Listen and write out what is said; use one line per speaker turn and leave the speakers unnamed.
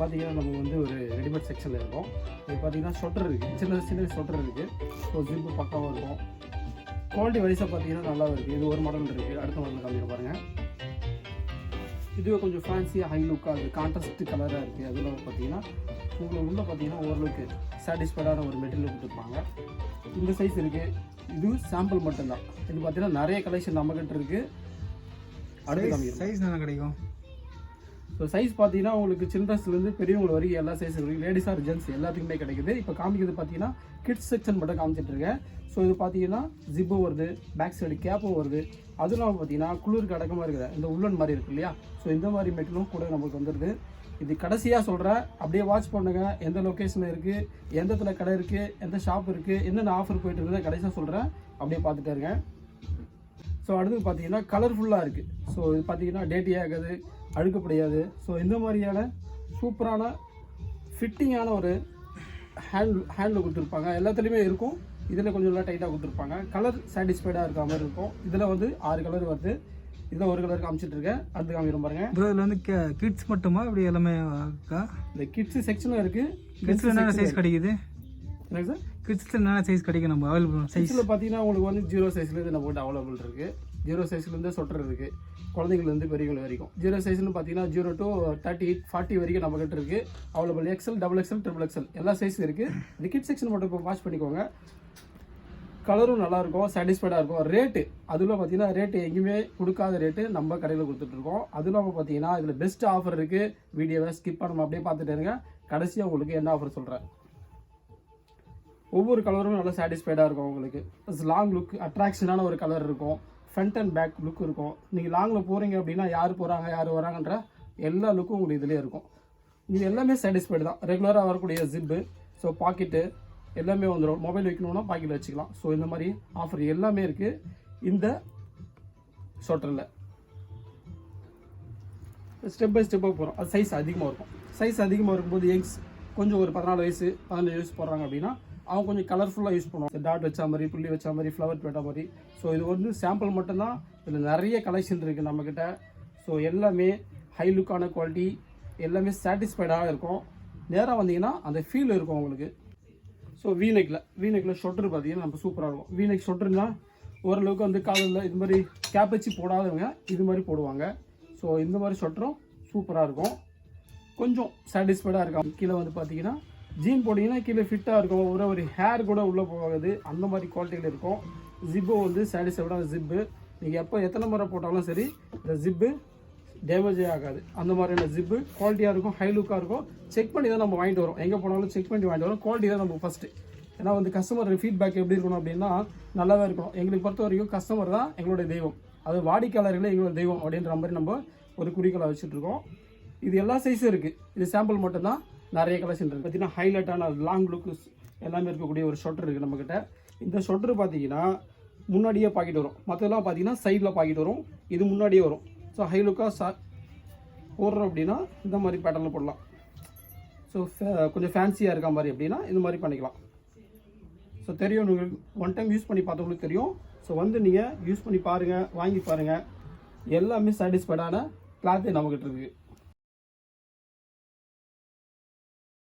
பார்த்தீங்கன்னா நம்ம வந்து ஒரு ரெடிமேட் செக்ஷனில் இருக்கோம். இது பார்த்தீங்கன்னா ஸ்வெட்டர் இருக்குது சின்ன சின்ன ஸ்வெட்டர் இருக்குது ஸோ ஜிப்பு பக்காவாக இருக்கும். குவாலிட்டி வைஸாக பார்த்தீங்கன்னா நல்லா இருக்குது இது ஒரு மாடல் இருக்குது அடுத்த மாடல் காமிக்க பாருங்கள் இதுவே கொஞ்சம் ஃபேன்சியாக ஹை லுக்காக இருக்குது கான்ட்ராஸ்ட் கலராக இருக்குது அதில் பார்த்தீங்கன்னா உங்களுக்கு உள்ளே பார்த்தீங்கன்னா ஓரளவுக்கு சாட்டிஸ்ஃபைடான ஒரு மெட்டீரியல் கொடுத்துருப்பாங்க. இந்த சைஸ் இருக்குது இது சாம்பிள் மட்டும்தான். இது பார்த்தீங்கன்னா நிறைய கலெக்ஷன் நம்மக்கிட்ட இருக்குது அடுத்து
சைஸ் நல்லா கிடைக்கும்.
ஸோ சைஸ் பார்த்தீங்கன்னா உங்களுக்கு சில்ட்ரன்ஸ்லேருந்து பெரியவங்க வரைக்கும் எல்லா சைஸ் இருக்குது லேடிஸ் ஆர் ஜென்ஸ் எல்லாத்துக்குமே கிடைக்குது. இப்போ காமிக்கிறது பார்த்தீங்கன்னா கிட்ஸ் செக்ஷன் மட்டும் காமிச்சிட்ருக்கேன் ஸோ இது பார்த்தீங்கன்னா ஜிப்பு வருது பேக் சைடு கேப்பும் வருது. அதுவும் இல்லாமல் பார்த்தீங்கன்னா குளிருக்கு அடக்கமாக இருக்கிற இந்த உள்ளன் மாதிரி இருக்கு இல்லையா? ஸோ இந்த மாதிரி மெட்டலும் கூட நமக்கு வந்துடுது இது கடைசியாக சொல்கிறேன் அப்படியே வாட்ச் பண்ணுங்க. எந்த லொக்கேஷனில் இருக்குது எந்த இடத்துல கடை இருக்குது எந்த ஷாப் இருக்குது என்னென்ன ஆஃபர் போயிட்டு இருக்குது கடைசியாக சொல்கிறேன் அப்படியே பார்த்துட்டே இருக்கேன். ஸோ அடுத்து பார்த்தீங்கன்னா கலர்ஃபுல்லாக இருக்குது ஸோ இது பார்த்தீங்கன்னா டேட்டி ஆகாது அழுக்கப்படையாது. ஸோ இந்த மாதிரியான சூப்பரான ஃபிட்டிங்கான ஒரு ஹேண்ட் ஹேண்டில் கொடுத்துருப்பாங்க. எல்லாத்துலேயுமே இருக்கும். இதில் கொஞ்சம் நல்லா டைட்டாக கொடுத்துருப்பாங்க. கலர் சாட்டிஸ்ஃபைடாக இருக்க மாதிரி இருக்கும். இதில் வந்து ஆறு கலர் வருது. இதில் ஒரு கலர் காமிச்சிட்டு இருக்கேன். அடுத்து காமிக்கிறோம் பாருங்க.
ப்ரோ இதில் வந்து கிட்ஸ் மட்டுமா? இப்படி எல்லாமே இருக்கா?
இந்த கிட்ஸ் செக்ஷனும் இருக்குது
கிட்ஸில் என்னென்ன சைஸ் கிடைக்குது?
என்ன சார்
கிட்ஸில் என்னென்ன சைஸ் கிடைக்கும் நம்ம அவைலபிள்
சைஸில் பார்த்தீங்கன்னா உங்களுக்கு வந்து ஜீரோ சைஸ்லேருந்து நம்ம கிட்ட அவைலபிள் இருக்குது ஜீரோ சைஸ்லேருந்து சொட்டர் இருக்குது குழந்தைங்கலேருந்து பெரியவங்க வரைக்கும். ஜீரோ சைஸ்னு பார்த்தீங்கன்னா ஜீரோ டு தேர்ட்டி ஃபார்ட்டி வரைக்கும் நம்ம கிட்ட இருக்குது available XL double XL triple XL எல்லா சைஸும் இருக்குது இந்த கிட் செக்ஷன் மட்டும் இப்போ வாட்ச் பண்ணிக்கோங்க. கலரும் நல்லாயிருக்கும் சாட்டிஸ்ஃபைடாக இருக்கும் ரேட்டு அதில் பார்த்தீங்கன்னா ரேட்டு எங்கேயுமே கொடுக்காத ரேட்டு நம்ம கடையில் கொடுத்துட்ருக்கோம் அதுவும் இல்லாமல் பார்த்தீங்கன்னா இதில் பெஸ்ட் ஆஃபர் இருக்குது வீடியோவை ஸ்கிப் பண்ணணும் அப்படியே பார்த்துட்டு இருங்க. கடைசியாக உங்களுக்கு என்ன ஆஃபர் சொல்கிறேன் ஒவ்வொரு கலரும் நல்லா சாட்டிஸ்ஃபைடாக இருக்கும் உங்களுக்கு. லாங் லுக் அட்ராக்ஷனான ஒரு கலர் இருக்கும். ஃப்ரண்ட் அண்ட் பேக் லுக் இருக்கும். நீங்கள் லாங்கில் போகிறீங்க அப்படின்னா யார் போகிறாங்க யார் வராங்கன்ற எல்லா லுக்கும் உங்களுக்கு இதிலே இருக்கும். இது எல்லாமே சாட்டிஸ்ஃபைடு தான். ரெகுலராக வரக்கூடிய ஜிப்பு ஸோ பாக்கெட்டு எல்லாமே வந்துடும் மொபைல் வைக்கணும்னா பாக்கெட்டில் வச்சுக்கலாம். ஸோ இந்த மாதிரி ஆஃபர் எல்லாமே இருக்குது இந்த ஸ்வெட்டரில் ஸ்டெப் பை ஸ்டெப்பாக போகிறோம் அது சைஸ் அதிகமாக இருக்கும். சைஸ் அதிகமாக இருக்கும்போது யங்ஸ் கொஞ்சம் ஒரு பதினாலு வயசு பதினஞ்சு வயசு போடுறாங்க அப்படின்னா அவங்க கொஞ்சம் கலர்ஃபுல்லாக யூஸ் பண்ணுவாங்க. டாட் வச்ச மாதிரி புள்ளி வச்ச மாதிரி ஃப்ளவர் போட்ட மாதிரி. ஸோ இது வந்து சாம்பிள் மட்டும்தான். இதில் நிறைய கலெக்ஷன் இருக்குது நம்மக்கிட்ட ஸோ எல்லாமே ஹை லுக்கான குவாலிட்டி எல்லாமே சாட்டிஸ்ஃபைடாக இருக்கும். நேராக வந்தீங்கன்னா அந்த ஃபீல் இருக்கும் உங்களுக்கு. ஸோ வீநெக்கில் வீநெக்கில் ஷொட்ரு பார்த்தீங்கன்னா நம்ம சூப்பராக இருக்கும். வீநெக் ஷொட்ருனா ஓரளவுக்கு வந்து காலில் இது மாதிரி கேப் வச்சு போடாதவங்க இது மாதிரி போடுவாங்க. ஸோ இந்த மாதிரி ஷொட்டரும் சூப்பராக இருக்கும். கொஞ்சம் சாட்டிஸ்ஃபைடாக இருக்கும் கீழே வந்து பார்த்தீங்கன்னா ஜீன் போட்டிங்கன்னா கீழே ஃபிட்டாக இருக்கும். ஒரு ஒரு ஹேர் கூட உள்ளே போகாது. அந்த மாதிரி குவாலிட்டியில் இருக்கும். ஜிப்பு வந்து சாட்டிஸ்ஃபைடான ஜிப்பு நீங்கள் எப்போ எத்தனை முறை போட்டாலும் சரி இந்த ஜிப்பு டேமேஜே ஆகாது. அந்த மாதிரியான ஜிப்பு குவாலிட்டியாக இருக்கும் ஹை லுக்காக இருக்கும். செக் பண்ணி தான் நம்ம வாங்கிட்டு வரோம். எங்கே போனாலும் செக் பண்ணி வாங்கிட்டு வரோம். குவாலிட்டி தான் நம்ம ஃபஸ்ட்டு ஏன்னா வந்து கஸ்டமர் ஃபீட்பேக் எப்படி இருக்கணும் அப்படின்னா நல்லாவே இருக்கணும். எங்களுக்கு பொறுத்த வரைக்கும் கஸ்டமர் தான் எங்களுடைய தெய்வம். அது வாடிக்கையாளர்களே எங்களோட தெய்வம் அப்படின்ற மாதிரி நம்ம ஒரு குறிக்கோளை வச்சுட்ருக்கோம் இது எல்லா சைஸும் இருக்குது இது சாம்பிள் மட்டும்தான். நிறைய கலெக்ஷன் இருக்குது பார்த்தீங்கன்னா ஹைலைட்டான லாங் லுக்கு எல்லாமே இருக்கக்கூடிய ஒரு ஷொட்டர் இருக்குது நம்மக்கிட்ட இந்த ஷொட்டர் பார்த்தீங்கன்னா முன்னாடியே பாக்கெட் வரும். மற்றெல்லாம் பார்த்தீங்கன்னா சைடில் பாக்கெட் வரும். இது முன்னாடியே வரும். ஸோ ஹை லுக்காக சா போடுறோம் அப்படின்னா இந்த மாதிரி பேட்டர்னில் போடலாம். ஸோ கொஞ்சம் ஃபேன்சியாக இருக்க மாதிரி அப்படின்னா இந்த மாதிரி பண்ணிக்கலாம். ஸோ தெரியும் உங்களுக்கு. ஒன் டைம் யூஸ் பண்ணி பார்த்தவங்களுக்கு தெரியும். ஸோ வந்து நீங்கள் யூஸ் பண்ணி பாருங்கள் வாங்கி பாருங்கள் எல்லாமே சாட்டிஸ்ஃபைடான கிளாத்து நம்மக்கிட்ட இருக்குது